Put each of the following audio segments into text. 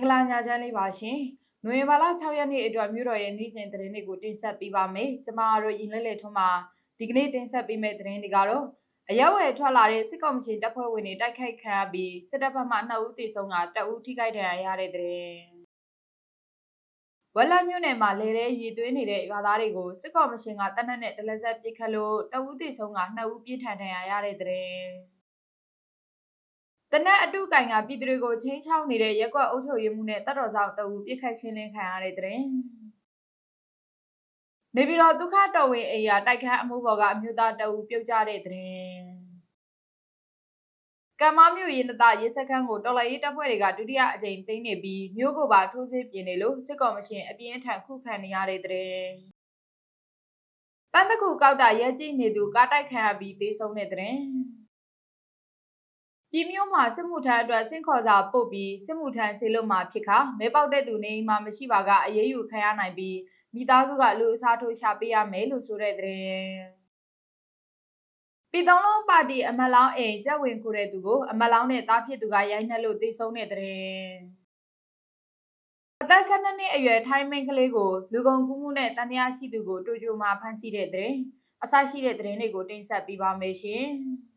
င်္ဂလာညချမ်းလေးပါရှင်။နိုဝင်ဘာလ6ရက်နေ့အတွက်မြို့တော်ရဲ့နေ့စဉ်သတင်းတွေကိုတင်ဆက်ပေးပါမယ်။ကျမတို့ရင်လဲလဲထွန်းမှာဒီကနေ့တင်ဆက်ပေးမယ့်သတင်းတွေကတော့အရက်ဝယ်ထွက်လာတဲ့စစ်ကောင်စီတပ်ဖွဲ့ဝင်တွေတိုက်ခိုက်ခံရပြီးစစ်တပ်ဘက်မှ2ဦးသေဆုံးကတဦးထိခိုက်ဒဏ်ရာရတဲ့သတင်း။ဝက်လက်မြို့နယ်မှာလေတဲ့ရည်သွင်းနေတဲ့ရွာသားတွေကိုစစ်ကောင်စီကတပ်နက်နဲ့တလက်ဆက်ပစ်ခတ်လို့တဦးသေဆုံးက2ဦးပြင်းထန်ဒဏ်ရာရတဲ့သတင်း။ တနက်အတုကင်ကပြည်သူတွေကိုချင်းချောင်းနေတဲ့ရက်ကွက်အုပ်ချုပ်ရေးမှုနဲ့တတ်တော်ဆောင်တအူပြစ်ခတ်ရှင်းလင်းခံရတဲ့တဲ့ရင်နေပြည်တော်ဒုက္ခတော်ဝင်အိယာတိုက်ခန်းအမှုပေါ်ကအမျိုးသားတအူပြုတ်ကြတဲ့တဲ့ရင်ကမ္မမြို့ရင်တရေစခန်းကိုတော်လှန်ရေးတပ်ဖွဲ့တွေကဒုတိယအကြိမ်သိမ်းနေပြီးမြို့ကိုပါထိုးစစ်ပြင်နေလို့စစ်ကော်မရှင်အပြင်းအထန်ခုခံနေရတဲ့တဲ့ပန်းတကူကောက်တာရဲကြည့်နေသူကားတိုက်ခံရပြီးသေဆုံးတဲ့တဲ့ ပြည်မျိုးမှာစစ်မှုထမ်းအတွက်စင့်ခေါ်စာပို့ပြီးစစ်မှုထမ်းဆေးလို့မှာဖြစ်ခါမဲပေါက်တဲ့သူနေအိမ်မှာမရှိပါကအရေးယူခံရနိုင်ပြီးမိသားစုကလူအစားထိုးရှာပေးရမယ်လို့ဆိုတဲ့တဲ့ပြည်တော်လုံးပါတီအမလောင်းအိမ်ကြက်ဝင်ခိုးတဲ့သူကိုအမလောင်းနဲ့တားဖြစ်သူကရိုက်နှက်လို့တိဆုံးတဲ့တဲ့အသက်12နှစ်အရွယ်ထိုင်းမင်းကလေးကိုလူကုန်ကူးမှုနဲ့တန်တရားရှိသူကိုတူချိုမှာဖမ်းဆီးတဲ့တဲ့အဆရှိတဲ့တဲ့တွေကိုတင်ဆက်ပေးပါမယ်ရှင်။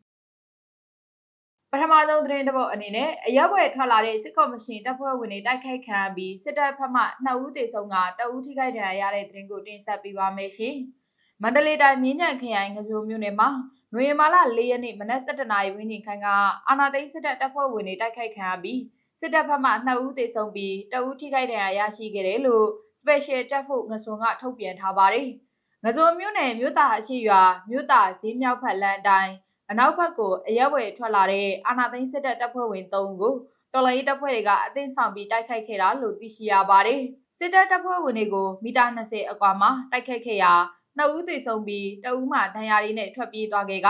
ပထမဆုံးသတင်းတစ်ပုဒ်အနေနဲ့အရက်ဘွယ်ထွက်လာတဲ့စစ်ကော်မရှင်တပ်ဖွဲ့ဝင်တွေတိုက်ခိုက်ခံပြီးစစ်တပ်ဖက်မှ2ဦးသေဆုံးကတဦးထိခိုက်ဒဏ်ရာရတဲ့သတင်းကိုတင်ဆက်ပေးပါမယ်ရှင်။မန္တလေးတိုင်းမြင်းညံခရိုင်ငဇိုမြို့နယ်မှာနွေမာလာ၄ရက်နေ့မနက်7:00နာရီဝန်းကျင်ခန့်ကအာနာသိန်းစစ်တပ်တပ်ဖွဲ့ဝင်တွေတိုက်ခိုက်ခံပြီးစစ်တပ်ဖက်မှ2ဦးသေဆုံးပြီးတဦးထိခိုက်ဒဏ်ရာရရှိခဲ့တယ်လို့ Special တပ်ဖွဲ့ငဇုံကထုတ်ပြန်ထားပါတယ်။ငဇုံမြို့နယ်မြို့သားအရှိရွာမြို့သားဈေးမြောက်ဖက်လမ်းအတိုင်း အနောက်ဘက်ကိုအရက်ဝယ်ထွက်လာတဲ့အာနာသိန်းစစ်တပ်တပ်ဖွဲ့ဝင်3ဦးကိုတော်လိုင်းတပ်ဖွဲ့တွေကအသင်းဆောင်ပြီးတိုက်ခိုက်ခဲ့တာလို့သိရှိရပါတယ်။စစ်တပ်တပ်ဖွဲ့ဝင်တွေကိုမီတာ20အကွာမှာတိုက်ခိုက်ခဲ့ရာနှစ်ဦးသေဆုံးပြီးတဦးမှဒဏ်ရာရည်နဲ့ထွက်ပြေးသွားခဲ့က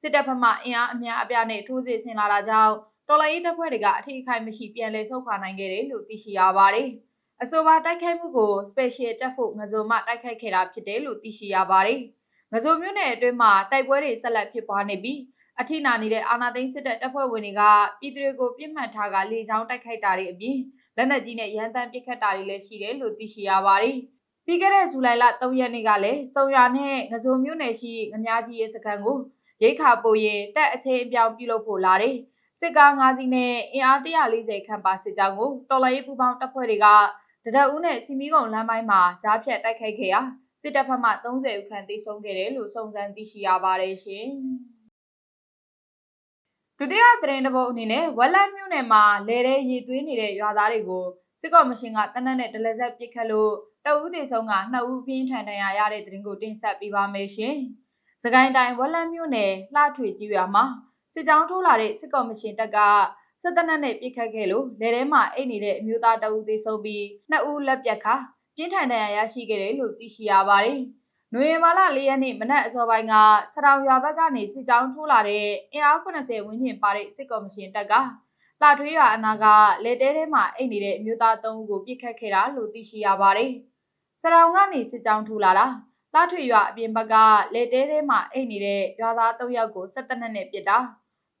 စစ်တပ်ဘက်မှအင်အားအများအပြားနဲ့ထိုးစစ်ဆင်လာတာကြောင့်တော်လိုင်းတပ်ဖွဲ့တွေကအထိအခိုက်မရှိပြန်လည်ဆုတ်ခွာနိုင်ခဲ့တယ်လို့သိရှိရပါတယ်။အဆိုပါတိုက်ခိုက်မှုကို Special တပ်ဖို့ငဇုံမှတိုက်ခိုက်ခဲ့တာဖြစ်တယ်လို့သိရှိရပါတယ်။ ငဇိုမြို့နယ်အတွင်းမှာတိုက်ပွဲတွေဆက်လက်ဖြစ်ပွားနေပြီးအထိနာနေတဲ့အာနာသိန်းစစ်တပ်တပ်ဖွဲ့ဝင်တွေကပြည်သူတွေကိုပြစ်မှတ်ထားကလေကြောင်းတိုက်ခိုက်တာတွေအပြင်လက်နက်ကြီးနဲ့ရန်တမ်းပစ်ခတ်တာတွေလည်းရှိတယ်လို့သိရှိရပါတယ်။ပြီးခဲ့တဲ့ဇူလိုင်လ3ရက်နေ့ကလည်းစုံရွာနဲ့ငဇိုမြို့နယ်ရှိငမားကြီးရဲ့စခန်းကိုရိတ်ခါပိုရင်တက်အချင်းအပြောင်းပြုလုပ်ဖို့လာတယ်။စစ်ကား၅စီးနဲ့အင်အား140ခန့်ပါစစ်ကြောင်းကိုတော်လိုင်းရေးပူပေါင်းတပ်ဖွဲ့တွေကတဒအုပ်နဲ့စီမီကုံလမ်းပိုင်းမှာကြားဖြတ်တိုက်ခိုက်ခဲ့ရာ စစ်တပ်ဖက်မှ30ဦးခန့်သေဆုံးခဲ့တယ်လို့စုံစမ်းသိရှိရပါတယ်ရှင်။ဒုတိယသတင်းတစ်ပုဒ်အနေနဲ့ဝက်လက်မြို့နယ်မှာလေတဲ့ရေသွင်းနေတဲ့ရွာသားတွေကိုစစ်ကော်မရှင်ကတနက်နဲ့ဒလက်ဆက်ပစ်ခတ်လို့တအူးသေဆုံးကနှစ်ဦးပြင်းထန်ဒဏ်ရာရတဲ့သတင်းကိုတင်ဆက်ပေးပါမယ်ရှင်။စကိုင်းတိုင်းဝက်လက်မြို့နယ်လှထွေကြီးရွာမှာစစ်ကြောင်းထိုးလာတဲ့စစ်ကော်မရှင်တပ်ကစစ်တပ်နဲ့ပြစ်ခတ်ခဲ့လို့လေထဲမှာအိတ်နေတဲ့အမျိုးသားတအူးသေဆုံးပြီးနှစ်ဦးလက်ပြတ်ခါ ပြင်းထန်ဒဏ်ရာရရှိခဲ့တယ်လို့သိရှိရပါတယ်။နွေမာလ၄ရက်နေ့မနက်အစောပိုင်းကစတောင်ရွာဘက်ကနေစစ်ကြောင်းထိုးလာတဲ့အင်အား80ဝန်းကျင်ပါတဲ့စစ်ကော်မရှင်တပ်ကလာထွေးရွာအနာကလက်တဲထဲမှာအိတ်နေတဲ့အမျိုးသား၃ဦးကိုပြစ်ခတ်ခဲ့တာလို့သိရှိရပါတယ်။စတောင်ကနေစစ်ကြောင်းထိုးလာတာလာထွေရွာအပြင်ဘက်ကလက်တဲထဲမှာအိတ်နေတဲ့ရွာသား၃ယောက်ကိုဆက်တနက်နဲ့ပြစ်တာ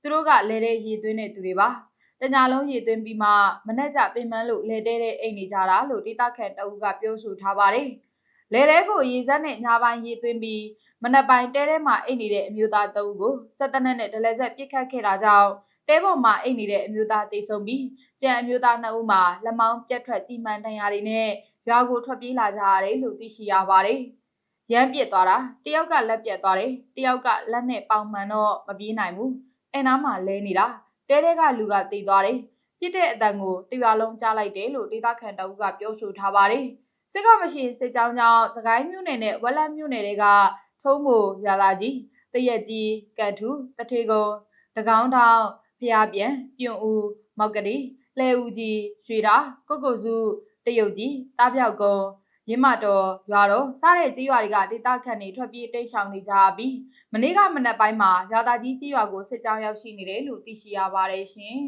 သူတို့ကလဲတဲ့ရည်သွင်းတဲ့သူတွေပါ။ တညာလုံးရည်သွင်းပြီးမှမနှက်ကြပင်မလို့လဲတဲတဲ့အိမ်နေကြတာလို့ဒေတာခန်တအူးကပြောဆိုထားပါတယ်။လဲတဲကိုရေစက်နဲ့ညာပိုင်းရည်သွင်းပြီးမနက်ပိုင်းတဲထဲမှာအိမ်နေတဲ့အမျိုးသားတအူးကိုစက်တနက်နဲ့ဒလဲဆက်ပစ်ခတ်ခဲ့တာကြောင့်တဲပေါ်မှာအိမ်နေတဲ့အမျိုးသားတိတ်ဆုံးပြီးကြံအမျိုးသားနှစ်ဦးမှာလက်မောင်းပြတ်ထွက်ကြီးမှန်တန်ရာတွေနဲ့ရွာကိုထွက်ပြေးလာကြရတယ်လို့သိရှိရပါတယ်။ရမ်းပြစ်သွားတာတယောက်ကလက်ပြတ်သွားတယ်တယောက်ကလက်နဲ့ပေါင်မှန်တော့မပြေးနိုင်ဘူးအဲနားမှာလဲနေတာ တဲတဲကလူကတည်သွားတယ်ပြစ်တဲ့အတန်ကိုတရွာလုံးကြားလိုက်တယ်လို့ဒေသခံတအုပ်ကပြောဆိုထားပါတယ်စစ်ကောင်မရှိစစ်ကြောင်းကြောင့်စကိုင်းမြို့နယ်နဲ့ဝက်လက်မြို့နယ်တွေကထုံးမိုရွာလာကြီးတရက်ကြီးကတ်ထူတထေကုံတကောင်းတောင်ဖျားပြန်ပြုံဦးမောက်ကလေးလဲဦးကြီးရွှေတာကုတ်ကုတ်စုတရုတ်ကြီးတားပြောက်ကုန်း ရင်းမတော်ရွာတော်စားတဲ့ကြီးရွာတွေကဒေသခံတွေထွက်ပြေးတိတ်ဆောင်နေကြပြီးမနေ့ကမနက်ပိုင်းမှာရွာသားကြီးကြီးရွာကိုစစ်ကြောင်းရောက်ရှိနေတယ်လို့သိရှိရပါတယ်ရှင်။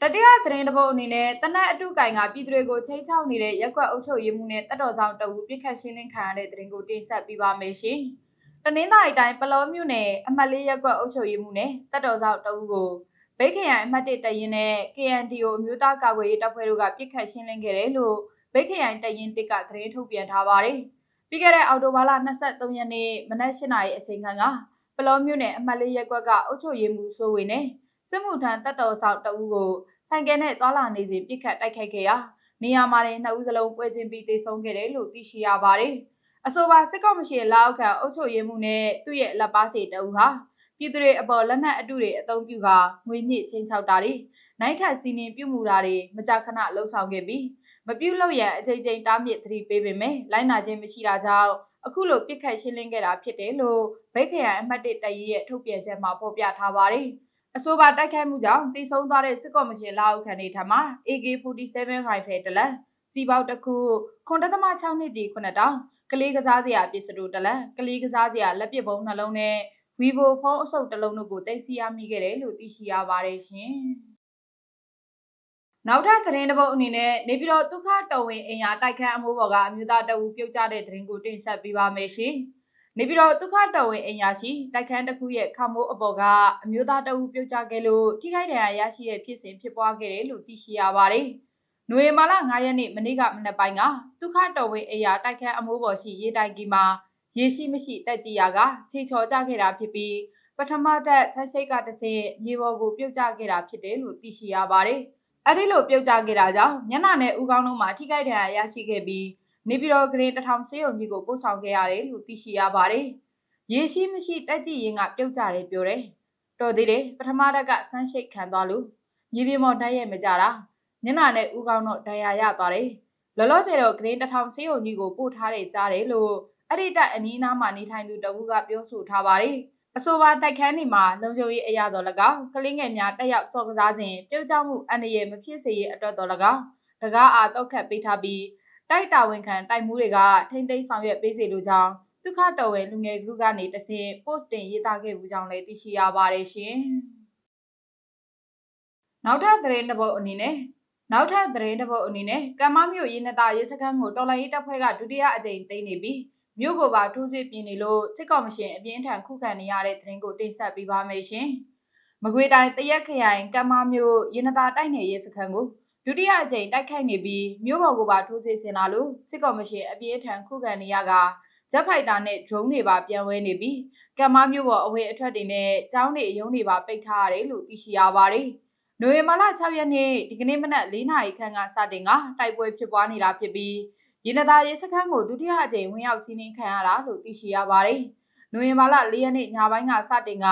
တတိယသတင်းတစ်ပုဒ်အနေနဲ့တနက်အတုကင်ကပြည်သူတွေကိုချိန်ချောက်နေတဲ့ရက်ကွက်အုပ်ချုပ်ရေးမှုနဲ့တတော်ဆောင်တအူပြစ်ခတ်ရှင်းလင်းခံရတဲ့သတင်းကိုတင်ဆက်ပေးပါမယ်ရှင်။တနင်္သာရီတိုင်းပလောမြို့နယ်အမှတ်လေးရက်ကွက်အုပ်ချုပ်ရေးမှုနဲ့တတော်ဆောင်တအူကိုဘိတ်ခရိုင်အမှတ်1တရင်နဲ့ KNDO အမျိုးသားကာကွယ်ရေးတပ်ဖွဲ့တို့ကပြစ်ခတ်ရှင်းလင်းခဲ့တယ်လို့ ဗိတ်ခရိုင်တရင်တစ်ကသတင်းထုတ်ပြန်ထားပါတယ်။ပြီးခဲ့တဲ့အောက်တိုဘာလ23ရက်နေ့မနက်၈နာရီအချိန်ခန့်ကပလောမြို့နယ်အမှတ်လေးရပ်ကွက်ကအုပ်ချုပ်ရေးမှူးစိုးဝေနဲ့စစ်မှုထမ်းတပ်တော်ဆောင်တအူးကိုဆိုင်ကယ်နဲ့သွာလာနေစဉ်ပြစ်ခတ်တိုက်ခိုက်ခဲ့ရာနေရာမှာလည်းနှစ်ဦးစလုံးပွဲချင်းပြီးတေဆုံးခဲ့တယ်လို့သိရှိရပါတယ်။အဆိုပါစစ်ကော့မရှင်လက်အောက်ခံအုပ်ချုပ်ရေးမှူးနဲ့သူ့ရဲ့လက်ပါစီတအူးဟာပြည်သူတွေအပေါ်လက်နက်အတုတွေအသုံးပြုကာငွေညှစ်ချင်းချောက်တာတွေနိုင်ထက်စီးနှင်ပြုမှုတာတွေမကြာခဏလှုပ်ဆောင်ခဲ့ပြီး မပြုတ်လို့ရန်အချိန်ချင်းတားမြစ်သတိပေးပေမဲ့လိုက်နာခြင်းမရှိတာကြောင့်အခုလိုပြစ်ခတ်ရှင်းလင်းခဲ့တာဖြစ်တယ်လို့ဗိတ်ခရိုင်အမှတ်1တရီရဲ့ထုတ်ပြန်ချက်မှာဖော်ပြထားပါတယ်။အဆိုပါတိုက်ခိုက်မှုကြောင့်တိဆုံးသွားတဲ့စစ်ကော်မရှင်လက်အောက်ခံတွေထံမှ AK47 rifle တလက်စီပေါက်တစ်ခုခွန်တသမ6နှစ်ကြီး9တောင်ကလေးကစားစရာပစ္စတိုတလက်ကလေးကစားစရာလက်ပစ်ပုံးနှလုံးနဲ့ Vivo ဖုန်းအစုပ်တစ်လုံးတို့ကိုတင်စီရမိခဲ့တယ်လို့သိရှိရပါတယ်ရှင်။ နောက်ထပ်သတင်းတစ်ပုဒ်အနေနဲ့နေပြည်တော်ဒုက္ခတော်ဝင်အင်အားတိုက်ခန်းအမိုးပေါ်ကအမျိုးသားတအူပြုတ်ကျတဲ့သတင်းကိုတင်ဆက်ပေးပါမယ်ရှင်။နေပြည်တော်ဒုက္ခတော်ဝင်အင်အားရှိတိုက်ခန်းတစ်ခုရဲ့ခမိုးအပေါ်ကအမျိုးသားတအူပြုတ်ကျခဲ့လို့ထိခိုက်ဒဏ်ရာရရှိတဲ့ဖြစ်စဉ်ဖြစ်ပွားခဲ့တယ်လို့သိရှိရပါတယ်။နိုဝင်ဘာလ9ရက်နေ့မနေ့ကမနက်ပိုင်းကဒုက္ခတော်ဝင်အရာတိုက်ခန်းအမိုးပေါ်ရှိရေတိုင်ကီမှာရေရှိမရှိတက်ကြည်ရာကခြေချော်ကြခဲ့တာဖြစ်ပြီးပထမတက်ဆန်းရှိတ်ကတဆင့်မြေပေါ်ကိုပြုတ်ကျခဲ့တာဖြစ်တယ်လို့သိရှိရပါတယ်။ အဲဒီလိုပြုတ်ကျခဲ့တာကြောင့်ညနာနဲ့ဦးကောင်းတို့မှာထိခိုက်ဒဏ်ရာရရှိခဲ့ပြီးနေပြည်တော်ဂရင်တထောင်စေးုံကြီးကိုပို့ဆောင်ခဲ့ရတယ်လို့သိရှိရပါတယ်။ရေရှိမရှိတက်ကြည်ရင်ကပြုတ်ကျတယ်ပြောတယ်။တော်သေးတယ်ပထမတက်ကဆန်းရှိတ်ခံသွားလို့မြေပြင်ပေါ်တိုက်ရိုက်မကြတာညနာနဲ့ဦးကောင်းတို့ဒဏ်ရာရသွားတယ်။လောလောဆယ်တော့ဂရင်တထောင်စေးုံကြီးကိုပို့ထားတယ်ကြားတယ်လို့အဲ့ဒီတိုက်အနီးနားမှာနေထိုင်သူတဦးကပြောဆိုထားပါတယ်။ အဆိုပါတိုက်ခန်းဒီမှာလုံခြုံရေးအရာတော်၎င်းကလင်းငယ်များတက်ရောက်စော်ကစားစဉ်ပြုတ်ကျမှုအန္တရာယ်မဖြစ်စေရအတွက်တော်၎င်းတကားအားတောက်ခတ်ပေးထားပြီးတိုက်တာဝန်ခံတိုက်မှုတွေကထိမ့်သိမ်းဆောင်ရွက်ပေးစေလိုကြောင်းဒုက္ခတော်ဝင်လူငယ်ဂရုကနေတဆင့် post တင်ရေးသားခဲ့မှုကြောင့်လည်းသိရှိရပါတယ်ရှင်။နောက်ထပ်သတင်းတစ်ပုဒ်အနေနဲ့နောက်ထပ်သတင်းတစ်ပုဒ်အနေနဲ့ကမ္မမြို့ရင်းနတာရေးစခန်းကိုတော်လိုင်းရေးတပ်ဖွဲ့ကဒုတိယအကြိမ်သိမ်းနေပြီး မြို့ကိုပါထိုးစစ်ပြင်နေလို့စစ်ကော်မရှင်အပြင်းထန်ခုခံနေရတဲ့သတင်းကိုတင်ဆက်ပေးပါမယ်ရှင်။မကွေတိုင်းတရက်ခရိုင်ကမ္မမြို့ရင်းနတာတိုက်နယ်ရေးစခန်းကိုဒုတိယအကြိမ်တိုက်ခိုက်နေပြီးမြို့ပေါ်ကိုပါထိုးစစ်ဆင်လာလို့စစ်ကော်မရှင်အပြင်းထန်ခုခံနေရကဂျက်ဖိုက်တာနဲ့ drone တွေပါပြန်ဝဲနေပြီးကမ္မမြို့ပေါ်အဝေးအထွက်တွေနဲ့ကျောင်းတွေအယုံတွေပါပိတ်ထားရတယ်လို့သိရှိရပါတယ်။နိုဝင်ဘာလ6ရက်နေ့ဒီကနေ့မနက်4နာရီခန့်ကစတင်ကတိုက်ပွဲဖြစ်ပွားနေတာဖြစ်ပြီး ရင်းနသားရေးစခန်းကိုဒုတိယအကြိမ်ဝင်ရောက်စီးနင်းခံရတာလို့သိရှိရပါတယ်။နိုဝင်ဘာလ၄ရက်နေ့ညပိုင်းကစတင်က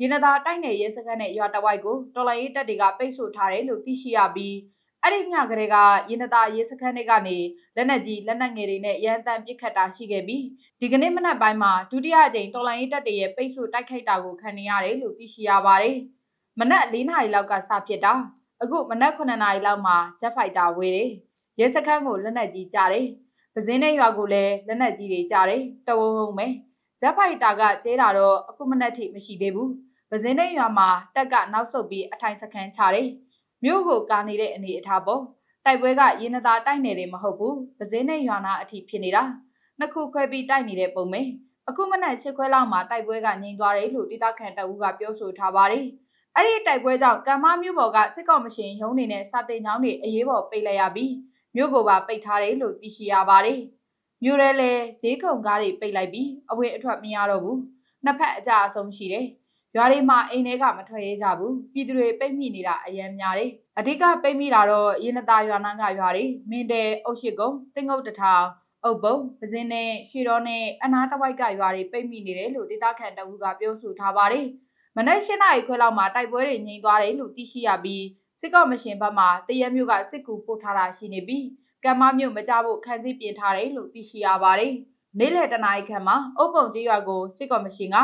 ရင်းနသားတိုက်နယ်ရေးစခန်းနဲ့ရွာတဝိုက်ကိုတော်လိုင်းရေးတပ်တွေကပိတ်ဆို့ထားတယ်လို့သိရှိရပြီးအဲ့ဒီညကလေးကရင်းနသားရေးစခန်းတွေကနေလက်နက်ကြီးလက်နက်ငယ်တွေနဲ့ရန်တမ်းပစ်ခတ်တာရှိခဲ့ပြီးဒီကနေ့မနက်ပိုင်းမှာဒုတိယအကြိမ်တော်လိုင်းရေးတပ်တွေရဲ့ပိတ်ဆို့တိုက်ခိုက်တာကိုခံနေရတယ်လို့သိရှိရပါတယ်။မနက်၄နာရီလောက်ကစဖြစ်တာအခုမနက်9နာရီလောက်မှာဂျက်ဖိုက်တာဝေးတယ်။ ရဲစခန်းကိုလက်နက်ကြီးကြားတယ်။ပဇင်းနဲ့ရွာကိုလည်းလက်နက်ကြီးတွေကြားတယ်။တဝုံဝုံပဲ။ဂျက်ဖိုက်တာကကျဲတာတော့အခုမနက်ထိမရှိသေးဘူး။ပဇင်းနဲ့ရွာမှာတက်ကနောက်ဆုတ်ပြီးအထိုင်စခန်းချတယ်။မြို့ကိုကာနေတဲ့အနေအထားပေါ့။တိုက်ပွဲကရင်းနသားတိုက်နေတယ်မဟုတ်ဘူး။ပဇင်းနဲ့ရွာနာအထိဖြစ်နေတာ။နှစ်ခုခွဲပြီးတိုက်နေတဲ့ပုံပဲ။အခုမနက်၈ခွဲလောက်မှာတိုက်ပွဲကငြိမ်သွားတယ်လို့ဒေသခံတအူးကပြောဆိုထားပါတယ်။အဲ့ဒီတိုက်ပွဲကြောင့်ကမ္မမြို့ပေါ်ကစစ်ကောင်မရှင်ရုံးနေနဲ့စာတင်ချောင်းတွေအရေးပေါ်ပိတ်လိုက်ရပြီး မြို့ကိုပါပိတ်ထားတယ်လို့သိရှိရပါတယ်။မြို့ရဲလဲဈေးကုံကားတွေပိတ်လိုက်ပြီးအဝင်အထွက်မရတော့ဘူး။နှစ်ဖက်အကြအဆုံးရှိတယ်။ရွာတွေမှာအိမ်တွေကမထွက်ရဲကြဘူး။ပြည်သူတွေပိတ်မိနေတာအယံများတယ်။အဓိကပိတ်မိတာတော့ရင်းနသားရွာနာကရွာတွေမင်းတဲအုတ်ရှိကုန်းတင်ငုတ်တထောင်အုပ်ပုံပဇင်းနဲ့ရွှေတော်နဲ့အနာတဝိုက်ကရွာတွေပိတ်မိနေတယ်လို့ဒေသခံတအူးကပြောဆိုထားပါတယ်။မနက်၈နာရီခွဲလောက်မှာတိုက်ပွဲတွေငြိမ်သွားတယ်လို့သိရှိရပြီး စစ်ကော့မရှင်ဘက်မှတရက်မြို့ကစစ်ကူပို့ထားတာရှိနေပြီးကမ္မမြို့မကြဖို့ခန်းစည်းပြင်ထားတယ်လို့သိရှိရပါတယ်။နေ့လယ်တနာရီခန့်မှာအုပ်ပုံကြီးရွာကိုစစ်ကော့မရှင်က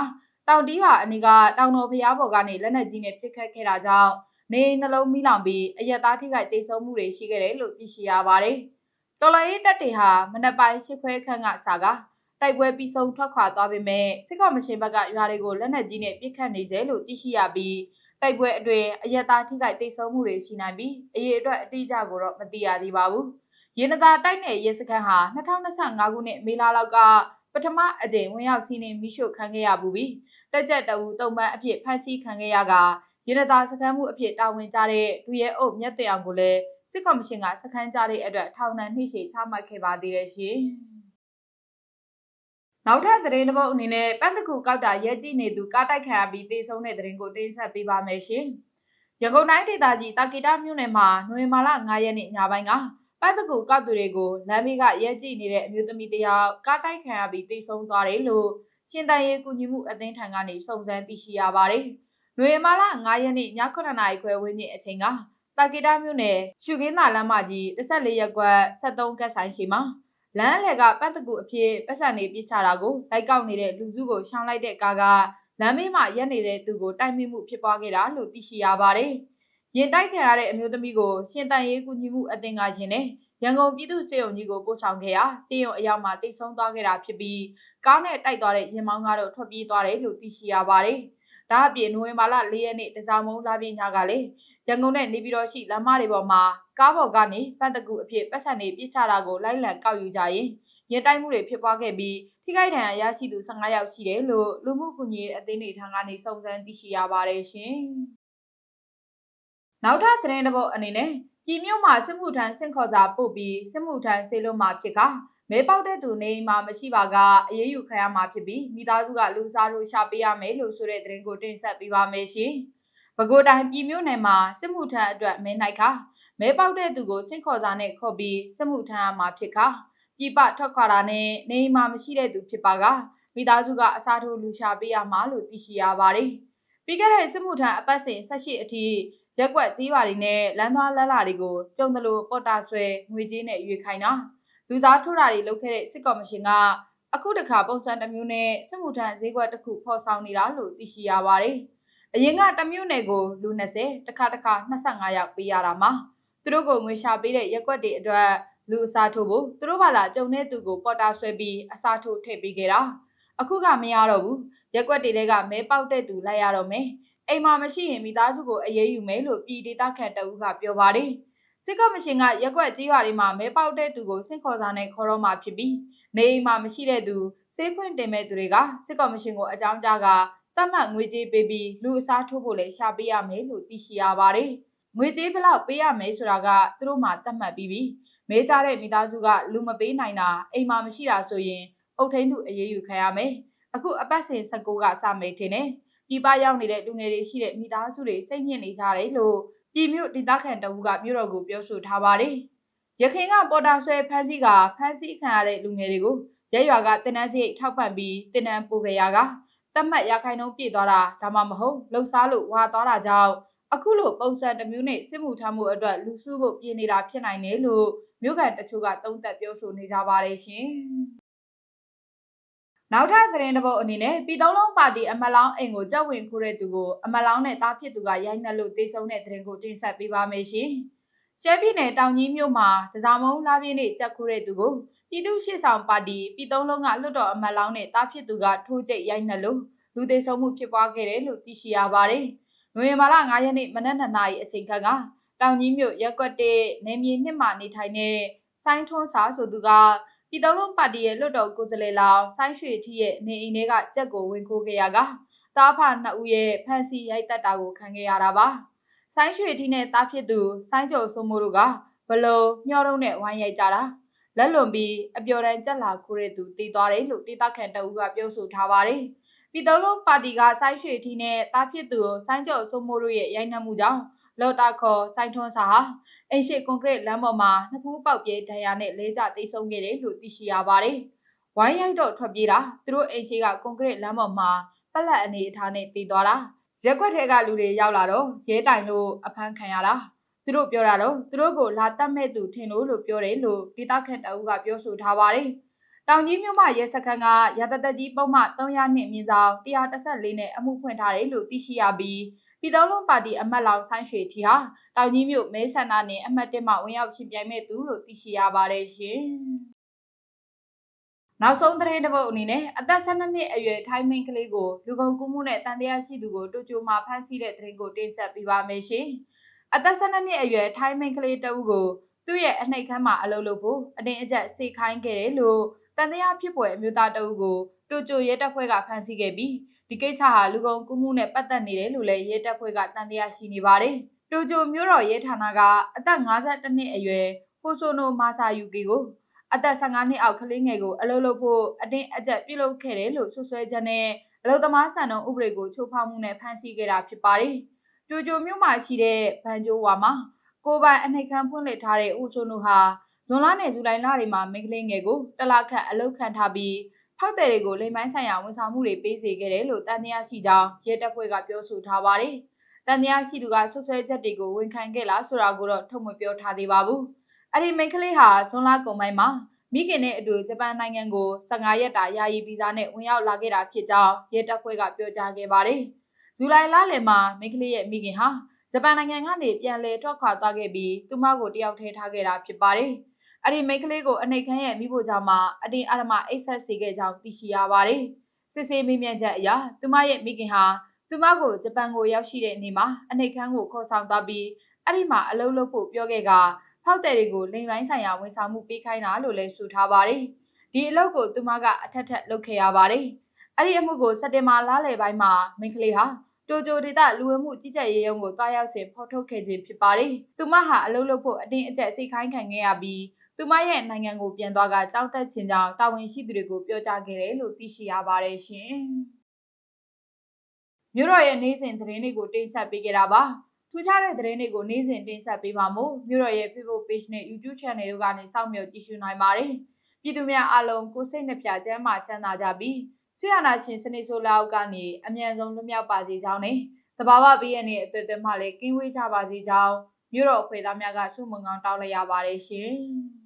တောင်တီးရွာအနီးကတောင်တော်ဖျားပေါ်ကနေလက်နက်ကြီးနဲ့ပစ်ခတ်ခဲ့တာကြောင့်နေနှလုံးမိလောင်ပြီးအရက်သားထိခိုက်ဒေဆုံးမှုတွေရှိခဲ့တယ်လို့သိရှိရပါတယ်။တော်လိုင်းတပ်တွေဟာမနက်ပိုင်းရှစ်ခွဲခန့်ကစာကတိုက်ပွဲပြီးဆုံးထွက်ခွာသွားပေမဲ့စစ်ကော့မရှင်ဘက်ကရွာတွေကိုလက်နက်ကြီးနဲ့ပစ်ခတ်နေစေလို့သိရှိရပြီး တိုက်ပွဲအတွင်းအရက်သားထိခိုက်ဒေဆုံးမှုတွေရှိနိုင်ပြီးအရေးအတွက်အတိအကျကိုတော့မသိရသေးပါဘူး။ရင်းနသားတိုက်နယ်ရဲစခန်းဟာ2025ခုနှစ်မေလလောက်ကပထမအကြိမ်ဝင်ရောက်စီးနင်းမိရှို့ခံခဲ့ရပူပြီးတက်ကြက်တအူတုံပန်းအဖြစ်ဖမ်းဆီးခံခဲ့ရကရတတာစခန်းမှုအဖြစ်တာဝန်ကျတဲ့ဒူရဲအုပ်မြတ်တအောင်ကိုလည်းစစ်ကော်မရှင်ကစခန်းကြတဲ့အတွက်ထောင်ဒဏ်နှိရှေချမှတ်ခဲ့ပါသေးတယ်ရှင်။ နောက်ထပ်သတင်းတစ်ပုဒ်အနေနဲ့ပန်းတကူကောက်တာရဲကြည့်နေသူကားတိုက်ခံရပြီးတေဆုံးတဲ့သတင်းကိုတင်ဆက်ပေးပါမယ်ရှင်။ရန်ကုန်တိုင်းဒေသကြီးတာကီတာမြို့နယ်မှာနိုဝင်ဘာလ9ရက်နေ့ညပိုင်းကပန်းတကူကောက်သူတွေကိုလမ်းဘေးကရဲကြည့်နေတဲ့အမျိုးသမီးတစ်ယောက်ကားတိုက်ခံရပြီးတေဆုံးသွားတယ်လို့ရှင်တန်ရေးကူညီမှုအသင်းထံကနေစုံစမ်းသိရှိရပါတယ်။နိုဝင်ဘာလ9ရက်နေ့ည9:00နာရီခွဲဝန်းကျင်အချိန်ကတာကီတာမြို့နယ်ရှုခင်းသာလမ်းမကြီး14ရပ်ကွက်73ကက်ဆိုင်ရှိမှာ လမ်းအလယ်ကပန်းတကူအဖြစ်ပတ်စံနေပြစ်ချတာကိုလိုက်ကောက်နေတဲ့လူစုကိုရှောင်းလိုက်တဲ့ကားကလမ်းမေးမှာရက်နေတဲ့သူကိုတိုက်မိမှုဖြစ်ပွားခဲ့တာလို့သိရှိရပါတယ်။ရင်တိုက်ခံရတဲ့အမျိုးသမီးကိုရှင်တန်ရေးကူညီမှုအသင်းကရှင်နဲ့ရန်ကုန်ပြည်သူ့စေယုံကြီးကိုပို့ဆောင်ခဲ့ရာစေယုံအရောက်မှာတိတ်ဆုံးသွားခဲ့တာဖြစ်ပြီးကားနဲ့တိုက်သွားတဲ့ရင်မောင်းကားတော့ထွက်ပြေးသွားတယ်လို့သိရှိရပါတယ်။ဒါအပြင်နိုဝင်ဘာလ၄ရက်နေ့တစားမုံလာပြင်းညကလည်း ရန်ကုန်နဲ့နေပြည်တော်ရှိလမ်းမတွေပေါ်မှာကားပေါ်ကနေပန်းတကူအဖြစ်ပတ်စံနေပြစ်ချတာကိုလိုက်လံကောက်ယူကြရင်ရင်တိုက်မှုတွေဖြစ်ပွားခဲ့ပြီးထိခိုက်ဒဏ်ရာရရှိသူ15ယောက်ရှိတယ်လို့လူမှုကူညီရေးအသင်းတွေထံကနေစုံစမ်းသိရှိရပါတယ်ရှင်။နောက်ထပ်သတင်းတစ်ပုဒ်အနေနဲ့ပြည်မြို့မှာစစ်မှုထမ်းဆင့်ခေါ်စာပို့ပြီးစစ်မှုထမ်းဆေးလုံးမှာဖြစ်ကမဲပေါက်တဲ့သူနေမှာမရှိပါကအရေးယူခံရမှာဖြစ်ပြီးမိသားစုကလူစားလို့ရှာပေးရမယ်လို့ဆိုတဲ့သတင်းကိုတင်ဆက်ပေးပါမယ်ရှင်။ ပဲခူးတိုင်းပြည်မြို့နယ်မှာစစ်မှုထမ်းအတွက်မဲနိုင်ခါမဲပေါက်တဲ့သူကိုဆင့်ခေါ်စာနဲ့ခေါ်ပြီးစစ်မှုထမ်းရမှာဖြစ်ခါပြည်ပထွက်ခွာတာနဲ့နေမှာမရှိတဲ့သူဖြစ်ပါကမိသားစုကအစားထိုးလူရှာပေးရမှာလို့သိရှိရပါတယ်။ပြီးခဲ့တဲ့စစ်မှုထမ်းအပတ်စဉ်18အထိရက်ွက်ကြီးပါတွေနဲ့လမ်းသွားလမ်းလာတွေကိုကြုံတယ်လို့ပေါ်တာဆွဲငွေကြေးနဲ့ရွေခိုင်းတာလူစားထိုးတာတွေလုပ်ခဲ့တဲ့စစ်ကော်မရှင်ကအခုတခါပုံစံတစ်မျိုးနဲ့စစ်မှုထမ်းဈေးကွက်တစ်ခုဖော်ဆောင်နေတာလို့သိရှိရပါတယ်။ အရင်ကတစ်မျိုးနယ်ကိုလူ20တစ်ခါတစ်ခါ25ယောက်ပေးရတာမှာသူတို့ကိုငွေရှာပေးတဲ့ရက်ွက်တွေအတွက်လူအစားထိုးဖို့သူတို့ဘာသာကြုံတဲ့သူကိုပေါ်တာဆွဲပြီးအစားထိုးထည့်ပေးခဲ့တာအခုကမရတော့ဘူးရက်ွက်တွေကမဲပေါက်တဲ့သူလိုက်ရတော့မယ်အိမ်မှာမရှိရင်မိသားစုကိုအရေးယူမယ်လို့ပြည်ဒေသခံတအုပ်ကပြောပါတယ်စစ်ကော်မရှင်ကရက်ွက်ကြီးရွာတွေမှာမဲပေါက်တဲ့သူကိုစင့်ခေါ်စာနဲ့ခေါ်တော့မှဖြစ်ပြီးနေအိမ်မှာမရှိတဲ့သူစေးခွင့်တင်မဲ့သူတွေကစစ်ကော်မရှင်ကိုအကြောင်းကြားက တတ်မှတ်ငွေကြေးပေးပြီးလူအစားထိုးဖို့လည်းရှာပေးရမယ်လို့သိရှိရပါတယ်ငွေကြေးဘယ်လောက်ပေးရမယ်ဆိုတာကသူတို့မှတတ်မှတ်ပြီးပြီမဲကြတဲ့မိသားစုကလူမပေးနိုင်တာအိမ်မှာမရှိတာဆိုရင်အုတ်ထင်းသူအရေးယူခံရမယ်အခုအပတ်စဉ်16ကစမယ်ထင်တယ်ပြည်ပရောက်နေတဲ့လူငယ်တွေရှိတဲ့မိသားစုတွေစိတ်ညစ်နေကြတယ်လို့ပြည်မြို့ဒေသခံတအူးကမြို့တော်ကိုပြောဆိုထားပါတယ်။ရခိုင်ကပေါ်တာဆွဲဖမ်းဆီးကဖမ်းဆီးခံရတဲ့လူငယ်တွေကိုရဲရွာကတင်နန်းစရိတ်ထောက်ပံ့ပြီးတင်နန်းပို့ခဲ့ရကတ တ်မှတ်ရခိုင်နှုန်းပြည့်သွားတာဒါမှမဟုတ်လှုပ်ရှားလို့ဝါသွားတာကြောင့်အခုလိုပုံစံတစ်မျိုးနဲ့စစ်မှုထမ်းမှုအတွက်လူစုဖို့ပြင်နေတာဖြစ်နိုင်တယ်လို့မြို့ကန်တချို့ကသုံးသပ်ပြောဆိုနေကြပါတယ်ရှင်။နောက်ထပ်သတင်းတစ်ပုဒ်အနေနဲ့ပြည်သုံးလုံးပါတီအမလောင်းအိမ်ကိုကြောက်ဝင်ခိုးတဲ့သူကိုအမလောင်းနဲ့တားဖြစ်သူကရိုက်နှက်လို့တေဆုံးတဲ့သတင်းကိုတင်ဆက်ပေးပါမယ်ရှင်။ရှမ်းပြည်နယ်တောင်ကြီးမြို့မှာတစားမုံလာပြင်းနဲ့ကြောက်ခိုးတဲ့သူကို ပြည်သူ့ရှေ့ဆောင်ပါတီပြည်သုံးလုံးကလွတ်တော်အမလောင်းနဲ့တားဖြစ်သူကထိုးကျိတ်ရိုက်နှက်လို့လူသေးဆုံးမှုဖြစ်ပွားခဲ့တယ်လို့သိရှိရပါတယ်။နိုဝင်ဘာလ9ရက်နေ့မနက်2နာရီအချိန်ခန့်ကတောင်ကြီးမြို့ရက်ကွက်တဲ့နေမြေနှစ်မှာနေထိုင်တဲ့ဆိုင်းထွန်းစာဆိုသူကပြည်တော်လုံးပါတီရဲ့လွှတ်တော်ကိုယ်စားလှယ်လောင်ဆိုင်းရွှေထီရဲ့နေအိမ်ထဲကကြက်ကိုဝင်ခိုးခဲ့ရကတားဖနှစ်ဦးရဲ့ဖန်စီရိုက်တက်တာကိုခံခဲ့ရတာပါဆိုင်းရွှေထီနဲ့တားဖြစ်သူဆိုင်းကျော်စိုးမိုးတို့ကဘလုံမျောတော့နဲ့ဝိုင်းရိုက်ကြတာ လက်လွန်ပြီးအပျော်တမ်းကြက်လာခိုးတဲ့သူတည်သွားတယ်လို့ဒေသခံတအူးကပြောဆိုထားပါတယ်ပြည်တော်လုံးပါတီကဆိုင်းရွှေထီနဲ့တားဖြစ်သူဆိုင်းကျော်စိုးမိုးတို့ရဲ့ရိုက်နှက်မှုကြောင့်လော်တာခေါ်စိုင်းထွန်းစာဟာအိမ်ရှိကွန်ကရစ်လမ်းပေါ်မှာနှစ်ဖူးပေါက်ပြဲဒဏ်ရာနဲ့လဲကျတိတ်ဆုံးခဲ့တယ်လို့သိရှိရပါတယ်။ဝိုင်းရိုက်တော့ထွက်ပြေးတာသူတို့အိမ်ရှိကကွန်ကရစ်လမ်းပေါ်မှာပလက်အနေအထားနဲ့တည်သွားတာရက်ွက်ထဲကလူတွေရောက်လာတော့ရဲတိုင်လို့အဖမ်းခံရတာ သူတို့ပြောတာတော့သူတို့ကိုလာတတ်မဲ့သူထင်လို့လို့ပြောတယ်လို့ဒေတာခန့်တအုပ်ကပြောဆိုထားပါတယ်။တောင်ကြီးမြို့မှာရဲစခန်းကရတတက်ကြီးပုံမှ300နှစ်မြင်းဆောင်114နဲ့အမှုဖွင့်ထားတယ်လို့သိရှိရပြီးပြည်တော်လုံးပါတီအမတ်လောင်ဆိုင်းရွှေထီဟာတောင်ကြီးမြို့မဲဆန္ဒနယ်အမတ်တက်မှဝင်ရောက်ရှင်ပြိုင်မဲ့သူလို့သိရှိရပါတယ်ရှင်။နောက်ဆုံးသတင်းတစ်ပုဒ်အနေနဲ့အသက်12နှစ်အရွယ်ထိုင်းမင်းကလေးကိုလူကုန်ကူးမှုနဲ့တန်တရားရှိသူကိုတူချိုမှာဖမ်းဆီးတဲ့သတင်းကိုတင်ဆက်ပေးပါမယ်ရှင်။ အသက်12နှစ်အရွယ်ထိုင်းမင်းကလေးတဦးကိုသူ့ရဲ့အနှိတ်ခမ်းမှာအလုပ်လုပ်ဖို့အတင်းအကျပ်စေခိုင်းခဲ့တယ်လို့တန်တရားဖြစ်ပွဲအမျိုးသားတဦးကိုတူချိုရဲတပ်ဖွဲ့ကဖမ်းဆီးခဲ့ပြီးဒီကိစ္စဟာလူကုန်ကူးမှုနဲ့ပတ်သက်နေတယ်လို့လည်းရဲတပ်ဖွဲ့ကတန်တရားရှိနေပါတယ်။တိုဂျိုမြို့တော်ရဲဌာနကအသက်52နှစ်အရွယ်ဟိုဆိုနိုမာဆာယူကီကိုအသက်15နှစ်အောက်ကလေးငယ်ကိုအလုပ်လုပ်ဖို့အတင်းအကျပ်ပြုလုပ်ခဲ့တယ်လို့ဆွဆွဲချက်နဲ့အလုပ်သမားဆန်တော်ဥပဒေကိုချိုးဖောက်မှုနဲ့ဖမ်းဆီးခဲ့တာဖြစ်ပါတယ်။ တိုဂျိုမြို့မှာရှိတဲ့ဘန်ဂျိုဝါမှာကိုပိုင်အနှိတ်ခမ်းဖွင့်လှစ်ထားတဲ့ဟိုဆိုနိုဟာဇွန်လနဲ့ဇူလိုင်လတွေမှာမိန်းကလေးငယ်ကိုတလခန့်အလုပ်ခံထားပြီးဖောက်တယ်တွေကိုလိမ်ပိုင်းဆိုင်ရာဝန်ဆောင်မှုတွေပေးစေခဲ့တယ်လို့တန်တရားရှိကြောင်းရဲတပ်ဖွဲ့ကပြောဆိုထားပါတယ်။တန်တရားရှိသူကဆွဆွဲချက်တွေကိုဝန်ခံခဲ့လားဆိုတာကိုတော့ထုတ်မပြောထားသေးပါဘူး။အဲ့ဒီမိန်းကလေးဟာဇွန်လကုန်ပိုင်းမှာမိခင်နဲ့အတူဂျပန်နိုင်ငံကို15ရက်တာယာယီဗီဇာနဲ့ဝင်ရောက်လာခဲ့တာဖြစ်ကြောင်းရဲတပ်ဖွဲ့ကပြောကြားခဲ့ပါတယ်။ ဇူလိုင်လလယ်မှာမိန်းကလေးရဲ့မိခင်ဟာဂျပန်နိုင်ငံကနေပြန်လည်ထွက်ခွာသွားခဲ့ပြီးသူမကိုတယောက်ထဲထားခဲ့တာဖြစ်ပါတယ်။အဲ့ဒီမိန်းကလေးကိုအနှိတ်ခမ်းရဲ့မိဖို့ကြောင့်မှအတင်းအဓမ္မအိတ်ဆက်စေခဲ့ကြောင်းသိရှိရပါတယ်။စစ်ဆေးမေးမြန်းချက်အရသူမရဲ့မိခင်ဟာသူမကိုဂျပန်ကိုရောက်ရှိတဲ့နေ့မှာအနှိတ်ခမ်းကိုခေါ်ဆောင်သွားပြီးအဲ့ဒီမှာအလုပ်လုပ်ဖို့ပြောခဲ့ကဖောက်တယ်တွေကိုလိမ်ပိုင်းဆိုင်ရာဝန်ဆောင်မှုပေးခိုင်းတာလို့လည်းဆိုထားပါတယ်။ဒီအလုပ်ကိုသူမကအထက်ထက်လုပ်ခဲ့ရပါတယ်။အဲ့ဒီအမှုကိုစက်တင်ဘာလလယ်ပိုင်းမှာမိန်းကလေးဟာ တိုဂျိုဒေတာလူဝင်မှုကြီးကြပ်ရေးရုံးကိုတွားရောက်စဉ်ဖော်ထုတ်ခဲ့ခြင်းဖြစ်ပါတယ်။သူမဟာအလုပ်လုပ်ဖို့အတင်းအကျပ်စိတ်ခိုင်းခံခဲ့ရပြီးသူမရဲ့နိုင်ငံကိုပြန်သွားကကြောက်တက်ခြင်းကြောင့်တာဝန်ရှိသူတွေကိုပြောကြားခဲ့တယ်လို့သိရှိရပါတယ်ရှင်။မြို့တော်ရဲ့နေ့စဉ်သတင်းတွေကိုတင်ဆက်ပေးကြတာပါ။ထူးခြားတဲ့သတင်းတွေကိုနေ့စဉ်တင်ဆက်ပေးပါမို့မြို့တော်ရဲ့ Facebook Page နဲ့ YouTube Channel တို့ကနေစောင့်မျှော်ကြည့်ရှုနိုင်ပါတယ်။ပြည်သူများအားလုံးကိုစိတ်နှပြချမ်းသာချမ်းသာကြပြီး ဆရာနာရှင်စနေဆိုလောက်ကနေအမြန်ဆုံးလွတ်မြောက်ပါစေကြောင်းနဲ့တဘာဝဘေးရန်ရဲ့အသွေးသွင်းမှလည်းကင်းဝေးကြပါစေကြောင်းမြို့တော်ခွေသားများကဆုမွန်ကောင်းတောင်းလိုက်ရပါတယ်ရှင်။